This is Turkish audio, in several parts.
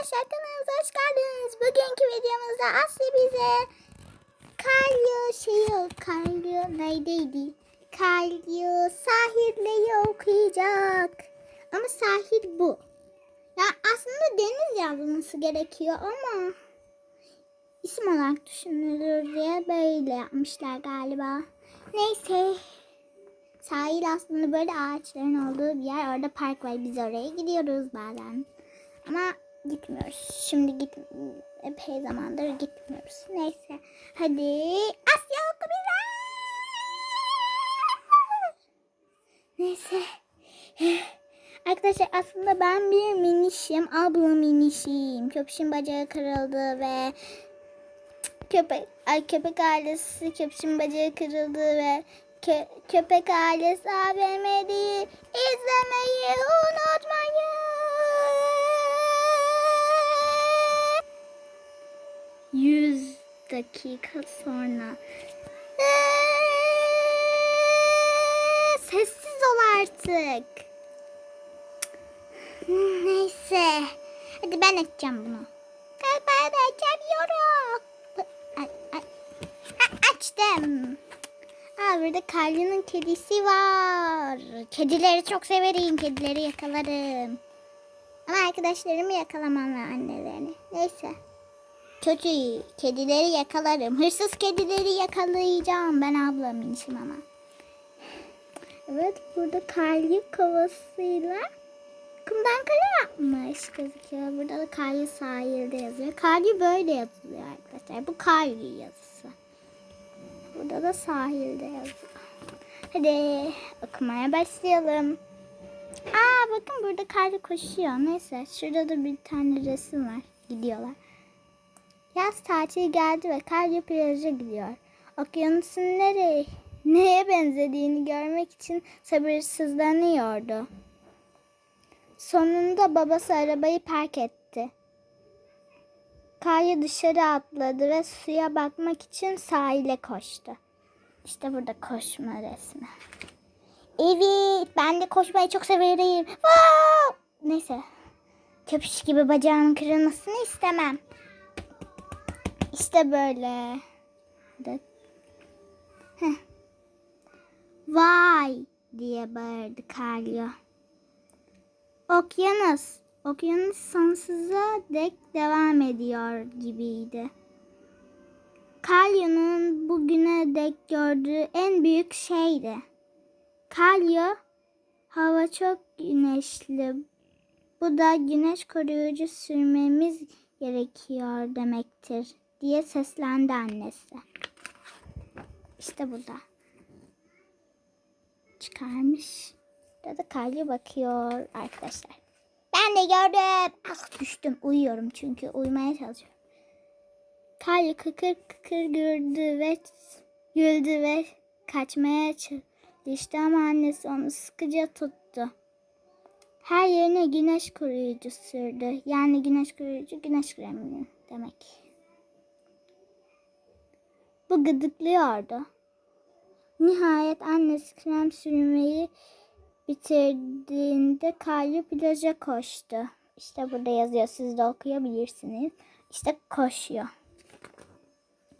Arkadaşlar kanalımıza hoş geldiniz. Bugünkü videomuzda Aslı bize Kalyo şeyi Kalyo neydeydi? Kalyo sahilleri okuyacak. Ama sahil bu. Ya aslında deniz yazılması gerekiyor ama isim olarak düşünülür diye böyle yapmışlar galiba. Neyse. Sahil aslında böyle ağaçların olduğu bir yer. Orada park var. Biz oraya gidiyoruz bazen. Ama gitmiyoruz. Şimdi git epey zamandır gitmiyoruz. Neyse. Hadi Asya oku bize. Neyse. Arkadaşlar aslında ben bir minişim. Abla minişiyim. Köpüşün bacağı kırıldı ve köpek ay köpek ailesi köpüşün bacağı kırıldı ve kö, köpek ailesi AVM'yi izlemeyi unutmayın. 100 dakika sonra. Sessiz ol artık. Neyse. Hadi ben açacağım bunu. Galiba da açamıyorum. Ay, Açtım. Aa, burada Kalya'nın kedisi var. Kedileri çok severim. Kedileri yakalarım. Ama arkadaşlarımı yakalamam ve annelerini. Neyse. Kötü. Kedileri yakalarım. Hırsız kedileri yakalayacağım. Ben ablamın işim ama. Evet burada Kalya kovasıyla kumdan kale yapmış gözüküyor. Burada da Kalya sahilde yazıyor. Kalya böyle yazılıyor arkadaşlar. Bu Kalya yazısı. Burada da sahilde yazıyor. Hadi okumaya başlayalım. Aa bakın burada Kalya koşuyor. Neyse şurada da bir tane resim var. Gidiyorlar. Yaz tatili geldi ve Kalya plaja gidiyor. Okyanusun nereye, neye benzediğini görmek için sabırsızlanıyordu. Sonunda babası arabayı park etti. Kalya dışarı atladı ve suya bakmak için sahile koştu. İşte burada koşma resmi. Evet, ben de koşmayı çok severim. Wow! Neyse, köpüş gibi bacağımın kırılmasını istemem. İşte böyle. Vay diye bağırdı Kalya. Okyanus. Okyanus sonsuza dek devam ediyor gibiydi. Kalya'nın bugüne dek gördüğü en büyük şeydi. Kalya, hava çok güneşli. Bu da güneş koruyucu sürmemiz gerekiyor demektir diye seslendi annesi. İşte burada. Çıkarmış. Burada Kalya bakıyor arkadaşlar. Ben de gördüm. Ah düştüm. Uyuyorum çünkü uyumaya çalışıyorum. Kalya kıkır kıkır güldü ve güldü ve kaçmaya çalıştı ama annesi onu sıkıca tuttu. Her yerine güneş koruyucu sürdü. Yani güneş koruyucu güneş kremi demek. Bu gıdıklıyordu. Nihayet annesi krem sürmeyi bitirdiğinde Kalya plaja koştu. İşte burada yazıyor. Siz de okuyabilirsiniz. İşte koşuyor.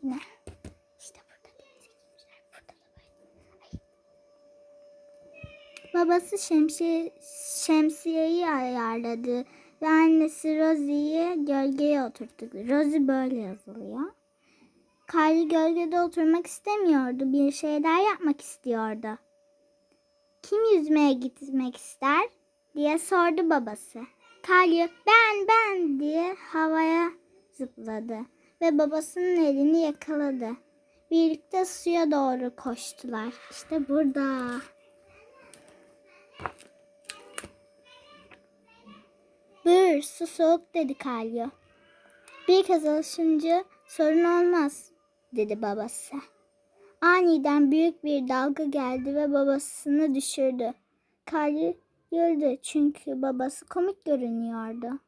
Yine. İşte burada. Burada. Babası şemsiye, şemsiyeyi ayarladı ve annesi Rosie'yi gölgeye oturttu. Rosie böyle yazılıyor. Kylie gölgede oturmak istemiyordu. Bir şeyler yapmak istiyordu. Kim yüzmeye gitmek ister? diye sordu babası. Kalya ben ben diye havaya zıpladı ve babasının elini yakaladı. Birlikte suya doğru koştular. İşte burada. Buyur su soğuk dedi Kalya. Bir kez alışınca sorun olmaz dedi babası. Aniden büyük bir dalga geldi ve babasını düşürdü. Kali güldü çünkü babası komik görünüyordu.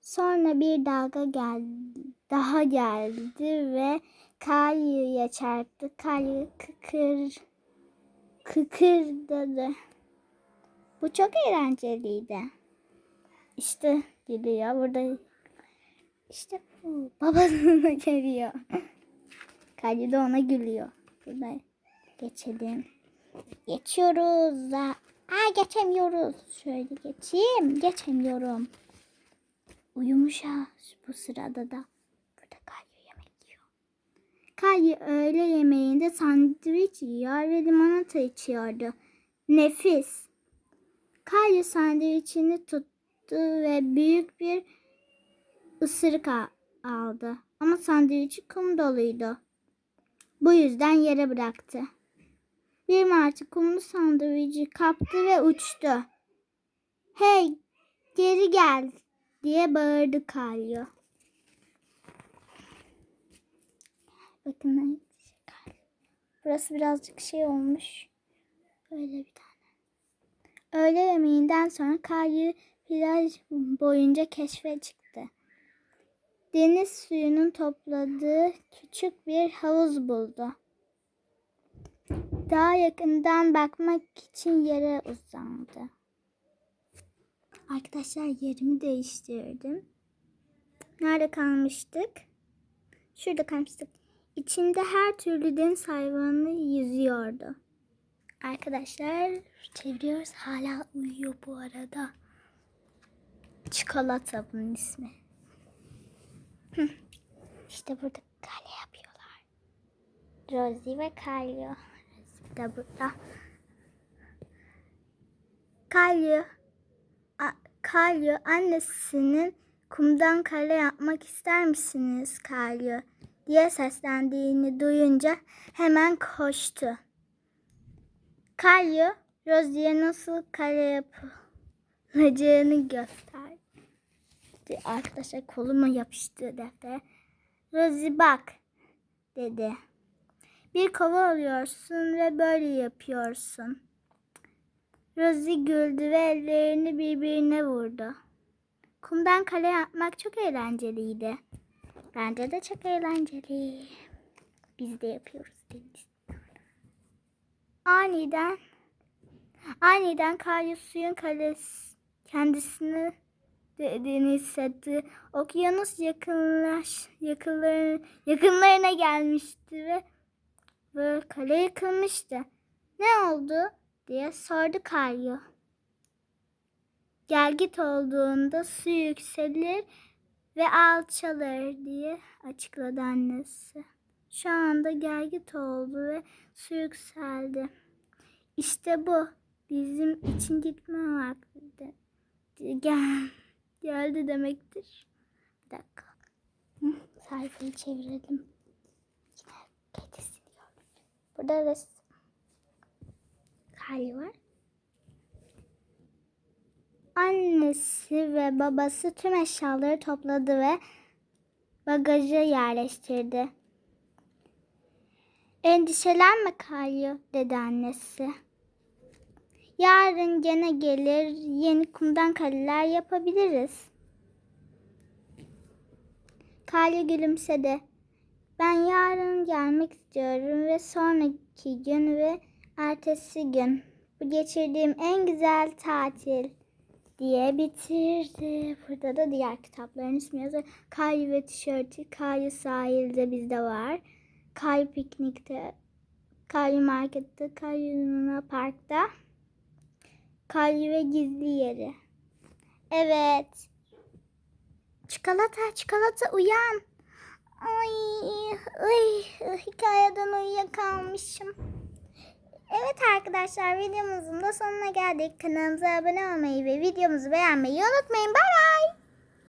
Sonra bir dalga geldi, daha geldi ve Kalya'ya çarptı. Kalya kıkır, kıkırdadı. Bu çok eğlenceliydi. İşte geliyor. Burada İşte bu. Babasını seviyor. Kalbi de ona gülüyor. Burada geçelim. Geçiyoruz. Aa, geçemiyoruz. Şöyle geçeyim. Geçemiyorum. Uyumuş ha bu sırada da. Burada Kalbi yemek yiyor. Kalbi öğle yemeğinde sandviç yiyor ve limonata içiyordu. Nefis. Kalbi sandviçini tuttu ve büyük bir ısırık aldı. Ama sandviçi kum doluydu. Bu yüzden yere bıraktı. Bir martı kumlu sandviçi kaptı ve uçtu. Hey geri gel diye bağırdı Kalyo. Bakın burası birazcık şey olmuş. Böyle bir tane. Öğle yemeğinden sonra Kalyo plaj boyunca keşfe çıktı. Deniz suyunun topladığı küçük bir havuz buldu. Daha yakından bakmak için yere uzandı. Arkadaşlar yerimi değiştirdim. Nerede kalmıştık? Şurada kalmıştık. İçinde her türlü deniz hayvanı yüzüyordu. Arkadaşlar çeviriyoruz. Hala uyuyor bu arada. Çikolata bunun ismi. İşte burada kale yapıyorlar. Rosie ve Kalyo. Rosie de burada. Kalyo, Kalyo annesinin kumdan kale yapmak ister misiniz Kalyo diye seslendiğini duyunca hemen koştu. Kalyo Rosie'ye nasıl kale yapılacağını gösterdi. Arkadaşlar koluma yapıştı deftere. Rosie bak dedi. Bir kova alıyorsun ve böyle yapıyorsun. Rosie güldü ve ellerini birbirine vurdu. Kumdan kale yapmak çok eğlenceliydi. Bence de çok eğlenceli. Biz de yapıyoruz Deniz. Aniden aniden Kayu suyun kalesi kendisini hissetti. Okyanus yakınlaş, yakınlar, yakınlarına gelmişti ve ve kale yıkılmıştı. Ne oldu diye sordu Kayu. Gelgit olduğunda su yükselir ve alçalır diye açıkladı annesi. Şu anda gelgit oldu ve su yükseldi. İşte bu bizim için gitme vakti. Gel, geldi demektir. Bir dakika. Hı, sayfayı çevirelim. Yine kedisi diyor. Burada resim. Kali var. Annesi ve babası tüm eşyaları topladı ve bagaja yerleştirdi. Endişelenme Kayu dedi annesi. Yarın gene gelir yeni kumdan kaleler yapabiliriz. Kayu gülümsedi. Ben yarın gelmek istiyorum ve sonraki gün ve ertesi gün. Bu geçirdiğim en güzel tatil diye bitirdi. Burada da diğer kitapların ismi yazıyor. Kayu ve tişörtü. Kayu sahilde bizde var. Kayu piknikte. Kayu markette. Kayu Luna parkta. Ve gizli yeri. Evet. Çikolata, çikolata uyan. Ay, ay, hikayeden uyuyakalmışım. Evet arkadaşlar videomuzun da sonuna geldik. Kanalımıza abone olmayı ve videomuzu beğenmeyi unutmayın. Bay bay.